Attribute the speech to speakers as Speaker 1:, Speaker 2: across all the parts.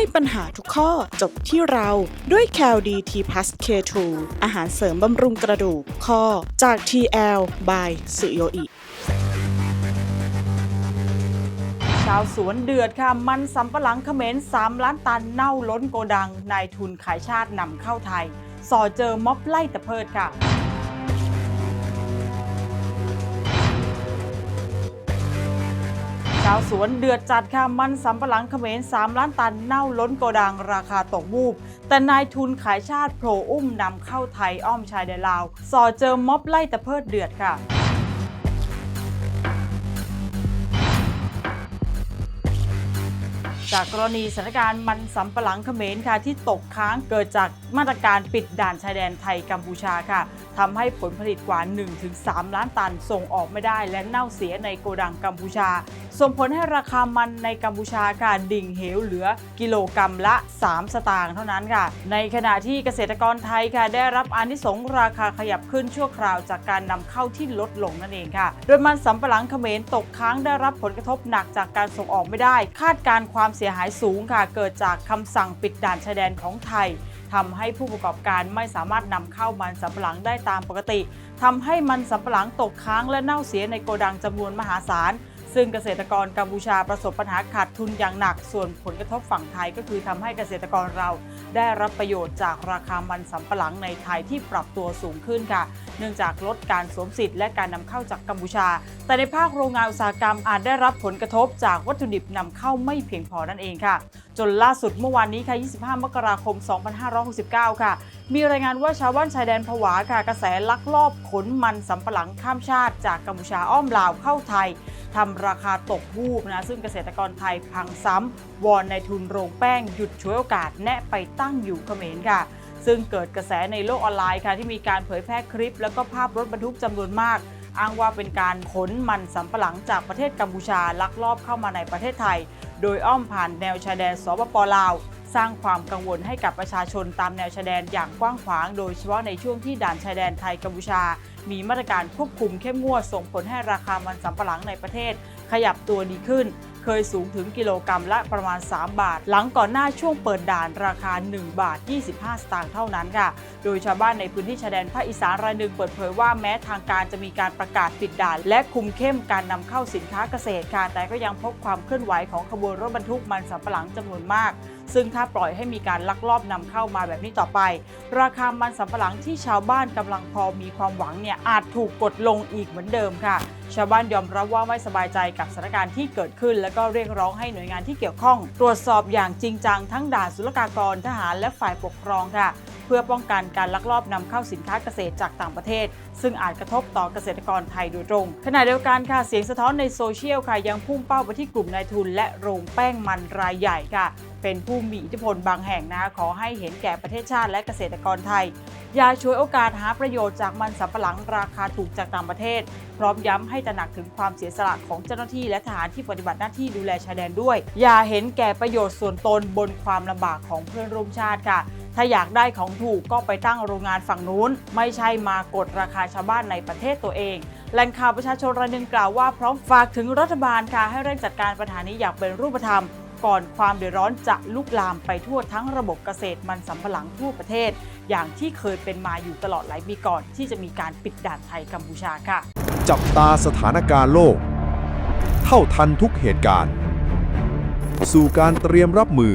Speaker 1: ให้ปัญหาทุกข้อจบที่เราด้วย c a l d t p l u s K2 อาหารเสริมบำรุงกระดูกข้อจาก TL by สุโยอิ
Speaker 2: ชาวสวนเดือดค่ะ มันสำปะหลังเขมร 3 ล้านตันเน่าล้นโกดัง นายทุนขายชาตินำเข้าไทยสอเจอม็อบไล่ตะเพิดค่ะาวสวนเดือดจัดค่ะมันสำปะหลังเขมร 3 ล้านตันเน่าล้นโกดังราคาตกวูบ แต่นายทุนขายชาติโผล่อุ้มนำเข้าไทยอ้อมชายแดนลาว สอเจอม็อบไล่ตะเพิดเดือดค่ะจากกรณีสถานการณ์มันสำปะหลังเขมรค่ะที่ตกค้างเกิดจากมาตรการปิดด่านชายแดนไทยกัมพูชาค่ะทำให้ผลผลิตกว่า 1-3 ล้านตันส่งออกไม่ได้และเน่าเสียในโกดังกัมพูชา ส่งผลให้ราคามันในกัมพูชาค่ะดิ่งเหวเหลือกิโลกรรัมละ 3 สตางค์เท่านั้นค่ะ ในขณะที่เกษตรกรไทยค่ะได้รับอานิสงส์ราคาขยับขึ้นชั่วคราวจากการนำเข้าที่ลดลงนั่นเองค่ะ โดยมันสำปะหลังเขมรตกค้างได้รับผลกระทบหนักจากการส่งออกไม่ได้ คาดการณ์ความเสียหายสูงค่ะ เกิดจากคำสั่งปิดด่านชายแดนของไทย ทำให้ผู้ประกอบการไม่สามารถนำเข้ามันสำปะหลังได้ตามปกติทำให้มันสำปะหลังตกค้างและเน่าเสียในโกดังจำนวนมหาศาล ซึ่งเกษตรกรกัมพูชาประสบปัญหาขาดทุนอย่างหนัก ส่วนผลกระทบฝั่งไทยก็คือทำให้เกษตรกรเราได้รับประโยชน์จากราคามันสำปะหลังในไทยที่ปรับตัวสูงขึ้นค่ะ เนื่องจากลดการสวมสิทธิ์และการนำเข้าจากกัมพูชา แต่ในภาคโรงงานอุตสาหกรรมอาจได้รับผลกระทบจากวัตถุดิบนำเข้าไม่เพียงพอนั่นเองค่ะ จนล่าสุดเมื่อวานนี้ค่ะ 25 มกราคม 2569 ค่ะ มีรายงานว่าชาวบ้านชายแดนผวาค่ะ กระแสลักลอบขนมันสำปะหลังข้ามชาติ จากกัมพูชาอ้อมลาวเข้าไทยทำราคาตกวูบนะซึ่งเกษตรกรไทยพังซ้ำวอนในทุนโรงแป้งหยุดช่วยโอกาสแนะไปตั้งอยู่เขมรค่ะ ซึ่งเกิดกระแสในโลกออนไลน์ค่ะที่มีการเผยแพร่คลิป แล้วก็ภาพรถบรรทุกจำนวนมากอ้างว่าเป็นการขนมันสำปะหลังจากประเทศกัมพูชาลักลอบเข้ามาในประเทศไทย โดยอ้อมผ่านแนวชายแดนสปปลาว สร้างความกังวลให้กับประชาชนตามแนวชายแดนอย่างกว้างขวาง โดยเฉพาะในช่วงที่ด่านชายแดนไทยกัมพูชา มีมาตรการควบคุมเข้มงวดส่งผลให้ราคามันสำปะหลังในประเทศ ขยับตัวดีขึ้น เคยสูงถึงกิโลกรรัมละประมาณ 3 บาท หลังก่อนหน้าช่วงเปิดด่านราคา 1 บาท 25 สตางค์เท่านั้นค่ะ โดยชาวบ้านในพื้นที่ชายแดนภาคอีสานรายหนึ่งเปิดเผยว่าแม้ทางการจะมีการประกาศปิดด่าน และคุมเข้มการนำเข้าสินค้าเกษตรค่ะแต่ก็ยังพบความเคลื่อนไหวของขบวนรถบรรทุกมันสำปะหลังจำนวนมาก ซึ่งถ้าปล่อยให้มีการลักลอบนำเข้ามาแบบนี้ต่อไป ราคามันสำปะหลังที่ชาวบ้านกำลังพอมีความหวังเนี่ยอาจถูกกดลงอีกเหมือนเดิมค่ะ ชาวบ้านยอมรับว่าไม่สบายใจกับสถานการณ์ที่เกิดขึ้น และก็เรียกร้องให้หน่วยงานที่เกี่ยวข้อง ตรวจสอบอย่างจริงจังทั้งด่านศุลกากรทหารและฝ่ายปกครองค่ะ เพื่อป้องกันการลักลอบนำเข้าสินค้าเกษตรจากต่างประเทศ ซึ่งอาจกระทบต่อเกษตรกรไทยโดยตรง ขณะเดียวกันค่ะเสียงสะท้อนในโซเชียลค่ะยังพุ่งเป้าไปที่กลุ่มนายทุน และโรงแป้งมันรายใหญ่ค่ะ เป็นผู้มีอิทธิพลบางแห่งนะคะขอให้เห็นแก่ประเทศชาติและเกษตรกรไทยอย่าช่วยโอกาสหาประโยชน์จากมันสำปะหลังราคาถูกจากต่างประเทศ พร้อมย้ำให้ตระหนักถึงความเสียสละของเจ้าหน้าที่และทหารที่ปฏิบัติหน้าที่ดูแลชายแดนด้วย อย่าเห็นแก่ประโยชน์ส่วนตนบนความลำบากของเพื่อนร่วมชาติค่ะ ถ้าอยากได้ของถูกก็ไปตั้งโรงงานฝั่งนู้น ไม่ใช่มากดราคาชาวบ้านในประเทศตัวเองแหล่งข่าวประชาชนรายหนึ่งกล่าวว่าพร้อมฝากถึงรัฐบาลค่ะให้เร่งจัดการปัญหานี้อย่างเป็นรูปธรรมก่อนความเดือดร้อนจะลุกลามไปทั่วทั้งระบบเกษตรมันสำปะหลังทั่วประเทศ อย่างที่เคยเป็นมาอยู่ตลอดหลายปีก่อนที่จะมีการปิดด่านไทยกัมพูชาค่ะ
Speaker 3: จับตาสถานการณ์โลก เท่าทันทุกเหตุการณ์ สู่การเตรียมรับมือ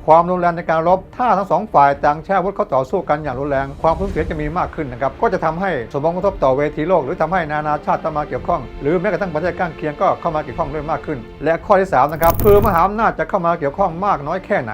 Speaker 4: ความรุนแรงในการรบ ถ้าทั้งสองฝ่ายต่างแช่วุธเข้าต่อสู้กันอย่างรุนแรง ความสูญเสียจะมีมากขึ้นนะครับ ก็จะทำให้สมองกระทบต่อเวทีโลก หรือทำให้นานาชาติต้ามาเกี่ยวข้อง หรือแม้กระทั่งประเทศข้างเคียงก็เข้ามาเกี่ยวข้องด้วยมากขึ้น และข้อที่สามนะครับคือมหาอำนาจจะเข้ามาเกี่ยวข้องมากน้อยแค่ไหน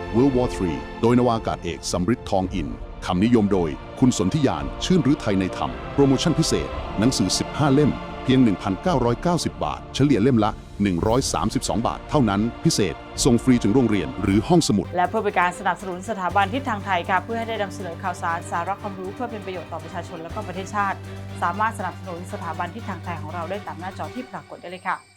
Speaker 5: World War III โดยนวากาศเอกสำริดทองอิน คำนิยมโดยคุณสนธิยาน ชื่นรือไทยในธรรม โปรโมชั่นพิเศษ หนังสือ 15 เล่ม เพียง 1,990 บาท เฉลี่ยเล่มละ 132 บาท เท่านั้นพิเศษ ส่งฟรีถึงโรงเรียนหรือห้องสมุด
Speaker 2: และเพื่อเป็นการสนับสนุนสถาบันทิศทางไทยค่ะ เพื่อให้ได้นำเสนอข่าวสารสาระความรู้เพื่อเป็นประโยชน์ต่อประชาชนและก็ประเทศชาติ สามารถสนับสนุนสถาบันทิศทางไทยของเราได้ตามหน้าจอที่ปรากฏได้เลยค่ะ